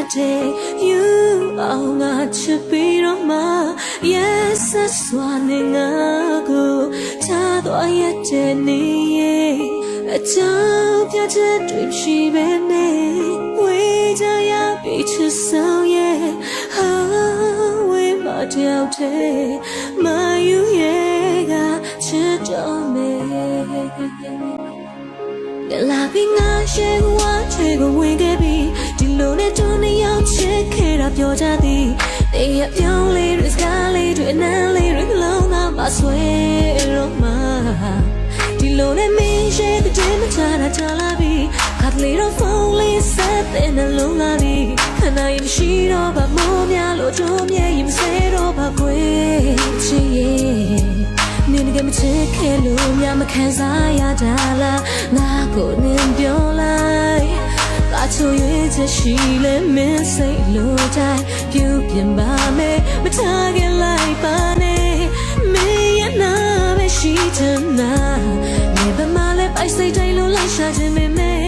တ်တဲ့ you အောင်ငါချစ်ပြီးတော့မှ yes စွာနေငါကိုချာသွားရတဲ့နေရဲ့အကြောင်းပြချက်တွေရှိပဲနဲ့ဝေးကြရပြီးချစ်ဆောင်ရဲ့ဟာဝေးမတယောက်တည်းမယူရဲ့ကချစ်တော်မယ် လာပြီးငါရှေ့ဝါချေကိုဝင်ခဲ့ပြီးဒီလိုနဲ့တူနေရောက်ချစ်ခဲ့တာပြောကြသည်တေးရပြောင်းလေးတွေစကားလေးတွေအနမ်းလေးတွေလုံးသားမဆွဲတော့မှဒီလိုနဲ့မင်းရှေ့တဲ့တင်မချတာချလာပြီးခါတလေတော့ဖုန်းလေးဆက်တဲ့နှလုံးလာပြီးခဏရင်ရှိတော့ဘာမိုးများလို့ကြုံမြဲ လို့များမခံစားရတာလားငါကိုနင်ပြောလိုက်ဘာချိုရွေးချက်ရှိလဲမင်းစိတ်လို့တိုင်းပြုပြင်ပါမယ်မထားခင်လိုက်ပါနဲ့မင်းရဲ့နာပဲရှိချင်တာနေပါမလဲပိုက်စိတ်တိုင်းလို့လိုက်ရှာခြင်းမင်း